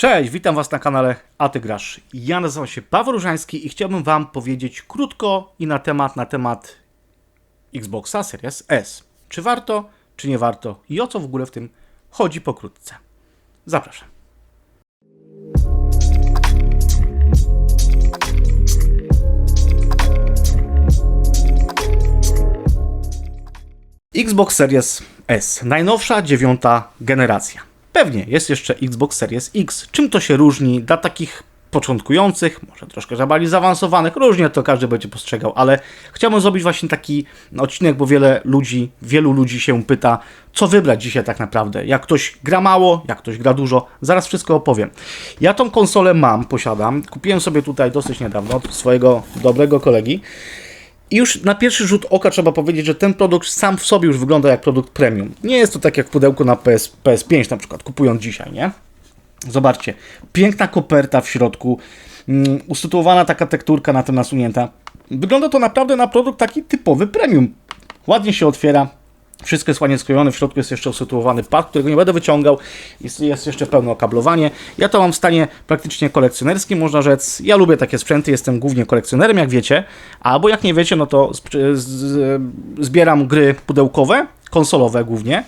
Cześć, witam Was na kanale A Ty Grasz. Ja nazywam się Paweł Różański i chciałbym Wam powiedzieć krótko i na temat, na temat Xboxa Series S. Czy warto, czy nie warto i o co w ogóle w tym chodzi pokrótce. Zapraszam. Xbox Series S, najnowsza dziewiąta generacja. Pewnie jest jeszcze Xbox Series X. Czym to się różni dla takich początkujących, może troszkę za bardziej zaawansowanych, różnie to każdy będzie postrzegał, ale chciałbym zrobić właśnie taki odcinek, bo wiele ludzi, wielu ludzi się pyta, co wybrać dzisiaj tak naprawdę. Jak ktoś gra mało, jak ktoś gra dużo, zaraz wszystko opowiem. Ja tą konsolę mam, posiadam, kupiłem sobie tutaj dosyć niedawno od swojego dobrego kolegi. I już na pierwszy rzut oka trzeba powiedzieć, że ten produkt sam w sobie już wygląda jak produkt premium. Nie jest to tak jak pudełko na PS, PS5 na przykład, kupując dzisiaj, nie? Zobaczcie, piękna koperta w środku, um, usytuowana taka tekturka na tym nasunięta. Wygląda to naprawdę na produkt taki typowy premium. Ładnie się otwiera, wszystko jest ładnie skrojone, w środku jest jeszcze usytuowany pad, którego nie będę wyciągał, jest, jest jeszcze pełne okablowanie. Ja to mam w stanie praktycznie kolekcjonerskim, można rzec. Ja lubię takie sprzęty, jestem głównie kolekcjonerem, jak wiecie, albo jak nie wiecie, no to zbieram gry pudełkowe, konsolowe głównie.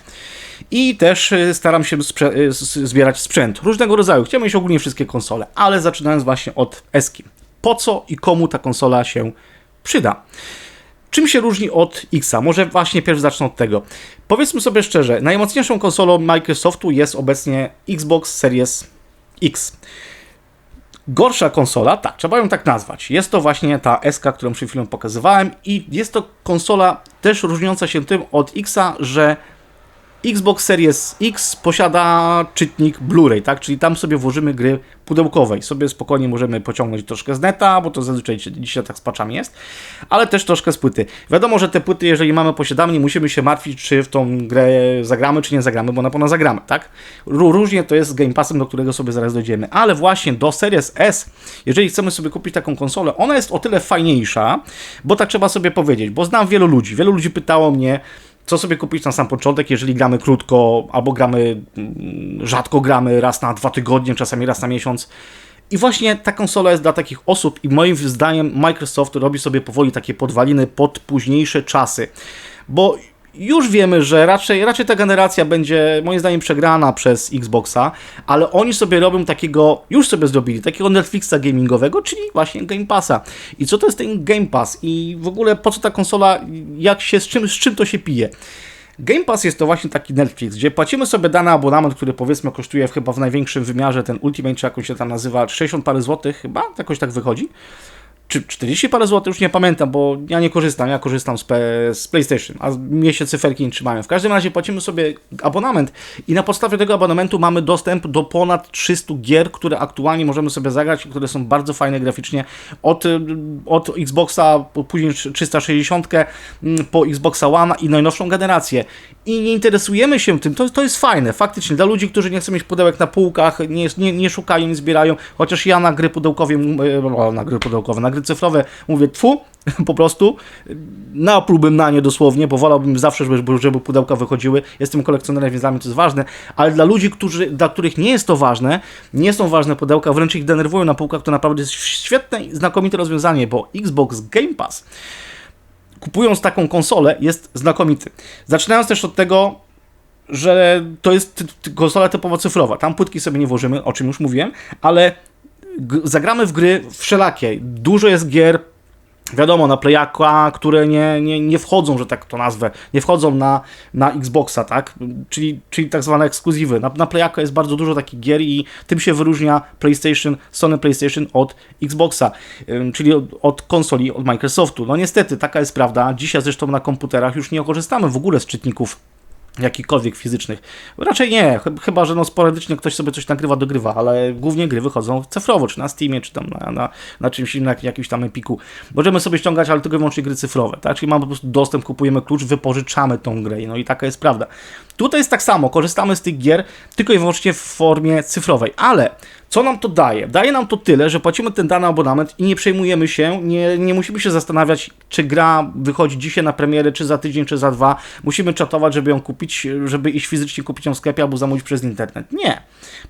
I też y, staram się sprze y, zbierać sprzęt różnego rodzaju. Chciałem mieć ogólnie wszystkie konsole, ale zaczynając właśnie od Eski. Po co i komu ta konsola się przyda? Czym się różni od Xa? Może właśnie pierw zacznę od tego. Powiedzmy sobie szczerze, najmocniejszą konsolą Microsoftu jest obecnie Xbox Series X. Gorsza konsola, tak, trzeba ją tak nazwać. Jest to właśnie ta SK, którą przed chwilą pokazywałem i jest to konsola też różniąca się tym od Xa, że Xbox Series X posiada czytnik Blu-ray, tak? Czyli tam sobie włożymy gry pudełkowe i sobie spokojnie możemy pociągnąć troszkę z neta, bo to zazwyczaj dzisiaj tak z paczami jest, ale też troszkę z płyty. Wiadomo, że te płyty, jeżeli mamy, posiadamy, nie musimy się martwić, czy w tą grę zagramy, czy nie zagramy, bo na pewno zagramy, tak? Różnie to jest z Game Passem, do którego sobie zaraz dojdziemy, ale właśnie do Series S, jeżeli chcemy sobie kupić taką konsolę, ona jest o tyle fajniejsza, bo tak trzeba sobie powiedzieć, bo znam wielu ludzi, wielu ludzi pytało mnie, co sobie kupić na sam początek, jeżeli gramy krótko, albo gramy, mm, rzadko gramy, raz na dwa tygodnie, czasami raz na miesiąc. I właśnie ta konsola jest dla takich osób i moim zdaniem Microsoft robi sobie powoli takie podwaliny pod późniejsze czasy. Bo już wiemy, że raczej, raczej ta generacja będzie moim zdaniem przegrana przez Xboxa, ale oni sobie robią takiego, już sobie zrobili, takiego Netflixa gamingowego, czyli właśnie Game Passa. I co to jest ten Game Pass? I w ogóle po co ta konsola, jak się, z czym, z czym to się pije? Game Pass jest to właśnie taki Netflix, gdzie płacimy sobie dany abonament, który powiedzmy kosztuje chyba w największym wymiarze, ten Ultimate, czy jakoś się tam nazywa, 60 parę złotych chyba, jakoś tak wychodzi czy 40 parę złotych, już nie pamiętam, bo ja nie korzystam, ja korzystam z, z PlayStation, a mnie się cyferki nie trzymają. W każdym razie płacimy sobie abonament i na podstawie tego abonamentu mamy dostęp do ponad 300 gier, które aktualnie możemy sobie zagrać, które są bardzo fajne graficznie, od, od Xboxa, później 360 mm, po Xboxa One i najnowszą generację. I nie interesujemy się tym, to, to jest fajne, faktycznie, dla ludzi, którzy nie chcą mieć pudełek na półkach, nie, nie, nie szukają, nie zbierają, chociaż ja na gry pudełkowe, e, na gry pudełkowe, na gry cyfrowe mówię tfu, po prostu naplułbym na nie dosłownie, bo wolałbym zawsze, żeby, żeby pudełka wychodziły. Jestem kolekcjonerem, więc dla mnie to jest ważne, ale dla ludzi, którzy, dla których nie jest to ważne, nie są ważne pudełka, wręcz ich denerwują na półkach, to naprawdę jest świetne i znakomite rozwiązanie, bo Xbox Game Pass kupując taką konsolę jest znakomity. Zaczynając też od tego, że to jest konsola typowo cyfrowa. Tam płytki sobie nie włożymy, o czym już mówiłem, ale zagramy w gry wszelakie. Dużo jest gier, wiadomo, na Playaka, które nie, nie, nie wchodzą, że tak to nazwę, nie wchodzą na, na Xboxa, tak? Czyli, czyli tak zwane ekskluzywy. Na, na Playaka jest bardzo dużo takich gier i tym się wyróżnia PlayStation, Sony PlayStation od Xboxa, czyli od, od konsoli, od Microsoftu. No niestety, taka jest prawda. Dzisiaj zresztą na komputerach już nie korzystamy w ogóle z czytników jakichkolwiek fizycznych. Raczej nie, chyba że no sporadycznie ktoś sobie coś nagrywa, dogrywa, ale głównie gry wychodzą cyfrowo, czy na Steamie, czy tam na, na, na czymś innym, jak, jakimś tam Epiku. Możemy sobie ściągać, ale tylko i wyłącznie gry cyfrowe, tak? Czyli mamy po prostu dostęp, kupujemy klucz, wypożyczamy tą grę, no i taka jest prawda. Tutaj jest tak samo, korzystamy z tych gier tylko i wyłącznie w formie cyfrowej, ale Co nam to daje? Daje nam to tyle, że płacimy ten dany abonament i nie przejmujemy się, nie, nie musimy się zastanawiać, czy gra wychodzi dzisiaj na premierę, czy za tydzień, czy za dwa. Musimy czatować, żeby ją kupić, żeby iść fizycznie kupić ją w sklepie albo zamówić przez internet. Nie.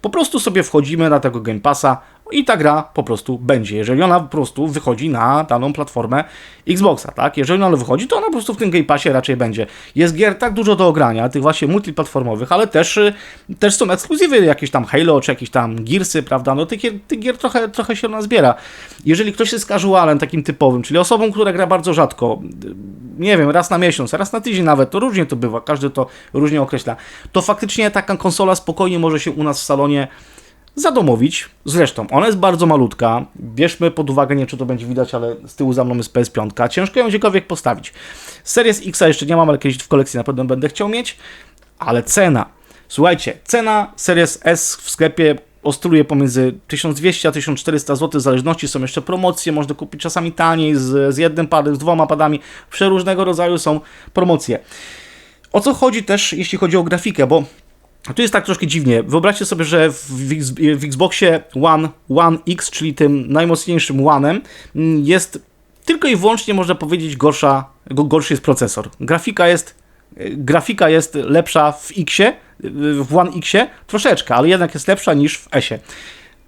Po prostu sobie wchodzimy na tego Game Passa i ta gra po prostu będzie. Jeżeli ona po prostu wychodzi na daną platformę Xboxa, tak? Jeżeli ona wychodzi, to ona po prostu w tym Game Passie raczej będzie. Jest gier tak dużo do ogrania, tych właśnie multiplatformowych, ale też, y, też są ekskluzywy, jakieś tam Halo, czy jakieś tam Gearsy, prawda? No tych, tych gier trochę, trochę się nazbiera. Jeżeli ktoś jest casualem takim typowym, czyli osobą, która gra bardzo rzadko, y, nie wiem, raz na miesiąc, raz na tydzień nawet, to różnie to bywa, każdy to różnie określa, to faktycznie taka konsola spokojnie może się u nas w salonie zadomowić. Zresztą, ona jest bardzo malutka. Bierzmy pod uwagę, nie wiem, czy to będzie widać, ale z tyłu za mną jest PS5. Ciężko ją gdziekolwiek postawić. Series X jeszcze nie mam, ale kiedyś w kolekcji na pewno będę chciał mieć. Ale cena. Słuchajcie, cena Series S w sklepie ostruje pomiędzy 1200 a 1400 zł, w zależności są jeszcze promocje, można kupić czasami taniej, z, z jednym padem, z dwoma padami, przeróżnego rodzaju są promocje. O co chodzi też, jeśli chodzi o grafikę, bo tu jest tak troszkę dziwnie. Wyobraźcie sobie, że w, Xboxie One, One X, czyli tym najmocniejszym One'em, mm, jest tylko i wyłącznie, można powiedzieć, gorsza, gorszy jest procesor. Grafika jest, grafika jest lepsza w Xie, w One Xie troszeczkę, ale jednak jest lepsza niż w Esie.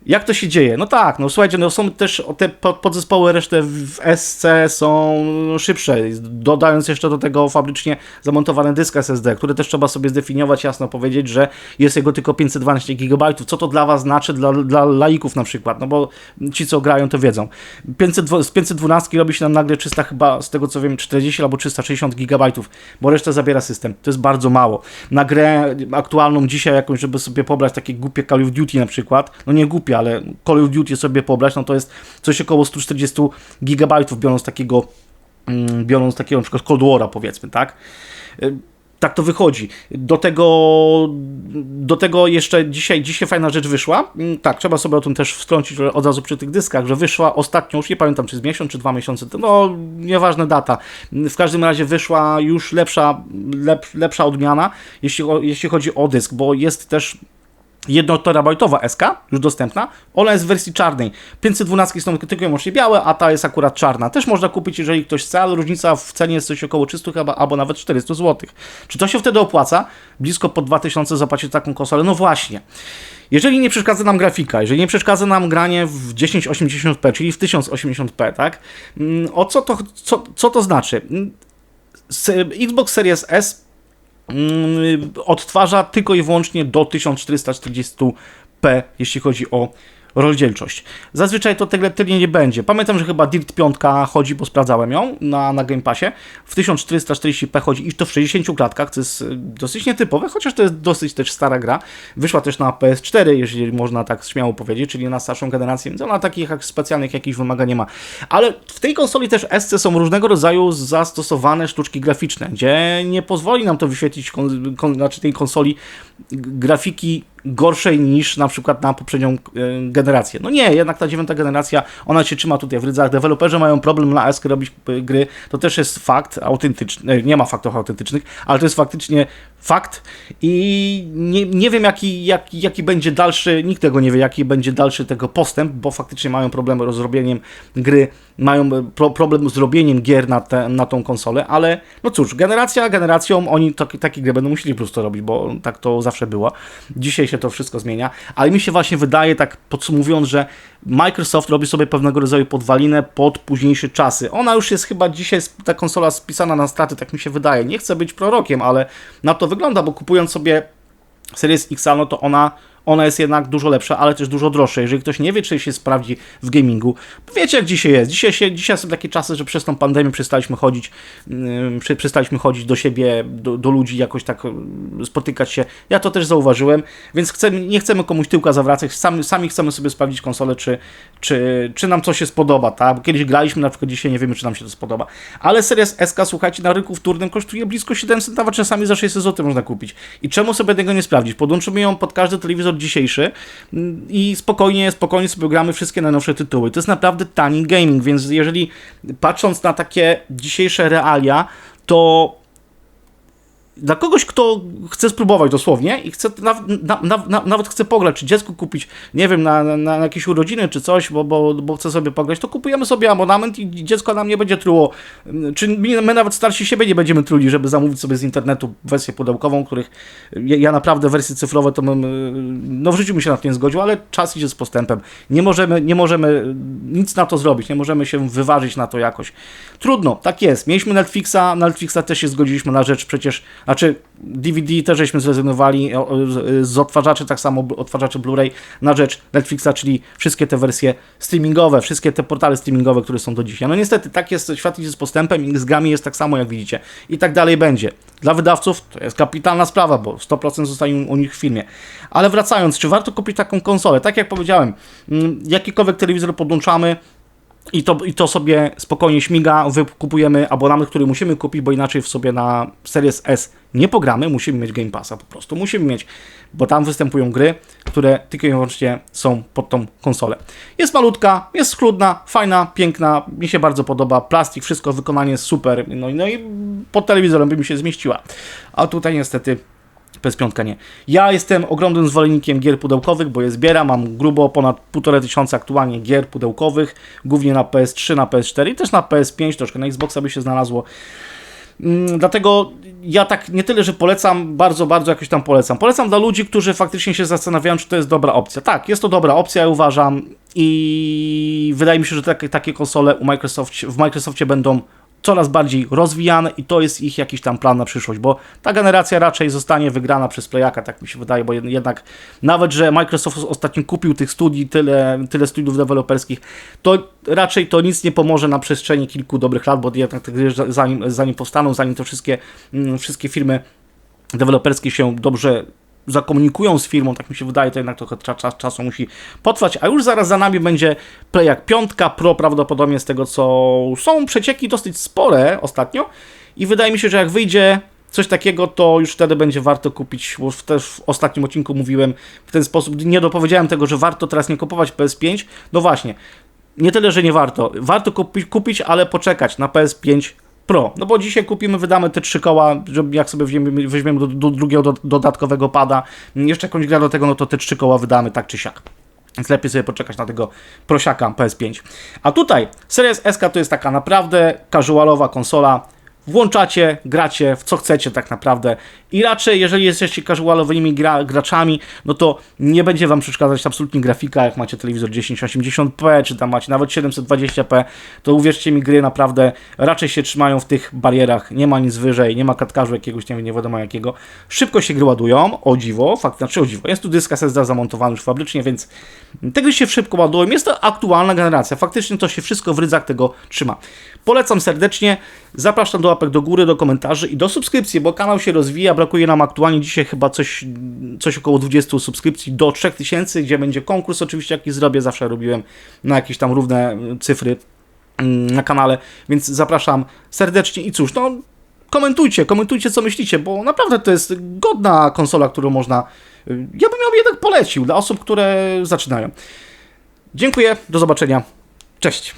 Jak to się dzieje? No tak, no słuchajcie, no są też te podzespoły resztę w SC są szybsze, dodając jeszcze do tego fabrycznie zamontowany dysk SSD, który też trzeba sobie zdefiniować, jasno powiedzieć, że jest jego tylko 512 GB. Co to dla Was znaczy, dla, dla laików na przykład, no bo ci, co grają, to wiedzą. 500, z 512 robi się nam nagle 300 chyba, z tego co wiem, 40 albo 360 GB, bo resztę zabiera system. To jest bardzo mało. Na grę aktualną dzisiaj jakąś, żeby sobie pobrać takie głupie Call of Duty na przykład, no nie ale Call of Duty sobie pobrać, no to jest coś około 140 GB, biorąc takiego, mm, biorąc takiego na przykład Cold War'a powiedzmy, tak? Y, tak to wychodzi. Do tego, do tego jeszcze dzisiaj, dzisiaj fajna rzecz wyszła. Mm, tak, trzeba sobie o tym też wstrącić od razu przy tych dyskach, że wyszła ostatnio, już nie pamiętam czy z miesiąc, czy dwa miesiące, no nieważne data. W każdym razie wyszła już lepsza, lep, lepsza odmiana, jeśli, jeśli chodzi o dysk, bo jest też 1 terabajtowa SK, już dostępna. Ona jest w wersji czarnej. 512 są tylko i wyłącznie białe, a ta jest akurat czarna. Też można kupić, jeżeli ktoś chce, ale różnica w cenie jest coś około 300 chyba, albo nawet 400 zł. Czy to się wtedy opłaca? Blisko po 2000 zapłacić taką konsolę? No właśnie. Jeżeli nie przeszkadza nam grafika, jeżeli nie przeszkadza nam granie w 1080p, czyli w 1080p, tak? Mm, o co to, co, co to znaczy? Mm, Xbox Series S odtwarza tylko i wyłącznie do 1440p, jeśli chodzi o rozdzielczość. Zazwyczaj to tyle, tyle nie będzie. Pamiętam, że chyba Dirt 5 chodzi, bo sprawdzałem ją na, na Game Passie. W 1440p chodzi i to w 60 klatkach, co jest dosyć nietypowe, chociaż to jest dosyć też stara gra. Wyszła też na PS4, jeżeli można tak śmiało powiedzieć, czyli na starszą generację, więc ona takich specjalnych jakichś wymagań nie ma. Ale w tej konsoli też SC są różnego rodzaju zastosowane sztuczki graficzne, gdzie nie pozwoli nam to wyświetlić kon, kon, znaczy tej konsoli grafiki gorszej niż na przykład na poprzednią e, generację. No nie, jednak ta dziewiąta generacja, ona się trzyma tutaj w rydzach. Deweloperzy mają problem na ESK robić e, gry, to też jest fakt autentyczny, e, nie ma faktów autentycznych, ale to jest faktycznie fakt i nie, nie wiem jaki, jaki, jaki będzie dalszy, nikt tego nie wie, jaki będzie dalszy tego postęp, bo faktycznie mają problemy z zrobieniem gry, mają pro, problem z robieniem gier na, te, na tą konsolę, ale no cóż, generacja generacją, oni takie gry będą musieli po prostu robić, bo tak to zawsze było. Dzisiaj się to wszystko zmienia, ale mi się właśnie wydaje, tak podsumowując, że Microsoft robi sobie pewnego rodzaju podwalinę pod późniejsze czasy. Ona już jest chyba dzisiaj, ta konsola spisana na straty, tak mi się wydaje. Nie chcę być prorokiem, ale na to wygląda, bo kupując sobie Series X, no to ona ona jest jednak dużo lepsza, ale też dużo droższa. Jeżeli ktoś nie wie, czy się sprawdzi w gamingu, wiecie jak dzisiaj jest. Dzisiaj, się, dzisiaj są takie czasy, że przez tą pandemię przestaliśmy chodzić, yy, przestaliśmy chodzić do siebie, do, do, ludzi, jakoś tak spotykać się. Ja to też zauważyłem, więc chcemy, nie chcemy komuś tyłka zawracać, sami, sami chcemy sobie sprawdzić konsolę, czy, czy, czy nam coś się spodoba, tak? Bo kiedyś graliśmy, na przykład dzisiaj nie wiemy, czy nam się to spodoba. Ale Series SK, słuchajcie, na rynku wtórnym kosztuje blisko 700, nawet czasami za 600 zł można kupić. I czemu sobie tego nie sprawdzić? Podłączymy ją pod każdy telewizor dzisiejszy i spokojnie, spokojnie sobie gramy wszystkie najnowsze tytuły. To jest naprawdę tani gaming, więc jeżeli patrząc na takie dzisiejsze realia, to dla kogoś, kto chce spróbować dosłownie i chce, na, na, na, na, nawet chce pograć, czy dziecku kupić, nie wiem, na, na, jakieś urodziny czy coś, bo, bo, bo chce sobie pograć, to kupujemy sobie abonament i dziecko nam nie będzie truło. Czy my, nawet starsi siebie nie będziemy truli, żeby zamówić sobie z internetu wersję pudełkową, których ja, ja naprawdę wersje cyfrowe to bym, no w życiu się na to nie zgodził, ale czas idzie z postępem. Nie możemy, nie możemy nic na to zrobić, nie możemy się wyważyć na to jakoś. Trudno, tak jest. Mieliśmy Netflixa, na Netflixa też się zgodziliśmy na rzecz przecież, znaczy DVD też żeśmy zrezygnowali z odtwarzaczy, tak samo odtwarzaczy Blu-ray na rzecz Netflixa, czyli wszystkie te wersje streamingowe, wszystkie te portale streamingowe, które są do dzisiaj. No niestety, tak jest, świat idzie z postępem i z grami jest tak samo, jak widzicie. I tak dalej będzie. Dla wydawców to jest kapitalna sprawa, bo 100% zostaje u nich w filmie. Ale wracając, czy warto kupić taką konsolę? Tak jak powiedziałem, mm, jakikolwiek telewizor podłączamy, i to, I to sobie spokojnie śmiga, kupujemy abonament, który musimy kupić, bo inaczej w sobie na Series S nie pogramy, musimy mieć Game Passa po prostu, musimy mieć, bo tam występują gry, które tylko i wyłącznie są pod tą konsolę. Jest malutka, jest schludna, fajna, piękna, mi się bardzo podoba, plastik, wszystko, wykonanie super, no, no i pod telewizorem by mi się zmieściła, a tutaj niestety PS5 nie. Ja jestem ogromnym zwolennikiem gier pudełkowych, bo je zbieram. Mam grubo ponad 1,5 tysiąca aktualnie gier pudełkowych, głównie na PS3, na PS4 i też na PS5, troszkę na Xboxa by się znalazło. Mm, Dlatego ja tak nie tyle, że polecam, bardzo, bardzo jakoś tam polecam. Polecam dla ludzi, którzy faktycznie się zastanawiają, czy to jest dobra opcja. Tak, jest to dobra opcja, ja uważam i wydaje mi się, że takie, takie konsole u Microsoft, w Microsoftie będą coraz bardziej rozwijane i to jest ich jakiś tam plan na przyszłość, bo ta generacja raczej zostanie wygrana przez Playaka, tak mi się wydaje, bo jed- jednak nawet, że Microsoft ostatnio kupił tych studii, tyle, tyle studiów deweloperskich, to raczej to nic nie pomoże na przestrzeni kilku dobrych lat, bo jednak zanim, zanim powstaną, zanim te wszystkie, mm, wszystkie firmy deweloperskie się dobrze zakomunikują z firmą, tak mi się wydaje, to jednak trochę cza- czas, czasu musi potrwać, a już zaraz za nami będzie Playak 5 Pro prawdopodobnie z tego, co są przecieki dosyć spore ostatnio i wydaje mi się, że jak wyjdzie coś takiego, to już wtedy będzie warto kupić, bo też w ostatnim odcinku mówiłem w ten sposób, nie dopowiedziałem tego, że warto teraz nie kupować PS5, no właśnie, nie tyle, że nie warto. Warto kupić, kupić ale poczekać na PS5 Pro. No bo dzisiaj kupimy, wydamy te trzy koła, jak sobie weźmiemy, weźmiemy do, do drugiego do, dodatkowego pada, jeszcze jakąś grę do tego, no to te trzy koła wydamy tak czy siak. Więc lepiej sobie poczekać na tego prosiaka PS5. A tutaj Series SK to jest taka naprawdę casualowa konsola. Włączacie, gracie w co chcecie tak naprawdę i raczej jeżeli jesteście casualowymi gra, graczami, no to nie będzie Wam przeszkadzać absolutnie grafika, jak macie telewizor 1080p, czy tam macie nawet 720p, to uwierzcie mi, gry naprawdę raczej się trzymają w tych barierach, nie ma nic wyżej, nie ma katkarzu jakiegoś, nie, nie wiadomo jakiego. Szybko się gry ładują, o dziwo, fakt, znaczy o dziwo, jest tu dysk SSD zamontowany już fabrycznie, więc te gry się szybko ładują, jest to aktualna generacja, faktycznie to się wszystko w rydzach tego trzyma. Polecam serdecznie, zapraszam do łapek do góry, do komentarzy i do subskrypcji, bo kanał się rozwija, brakuje nam aktualnie dzisiaj chyba coś, coś około 20 subskrypcji do 3000, gdzie będzie konkurs oczywiście jaki zrobię, zawsze robiłem na jakieś tam równe mm, cyfry mm, na kanale, więc zapraszam serdecznie i cóż, no komentujcie, komentujcie co myślicie, bo naprawdę to jest godna konsola, którą można, y, ja bym ją jednak polecił dla osób, które zaczynają. Dziękuję, do zobaczenia, cześć.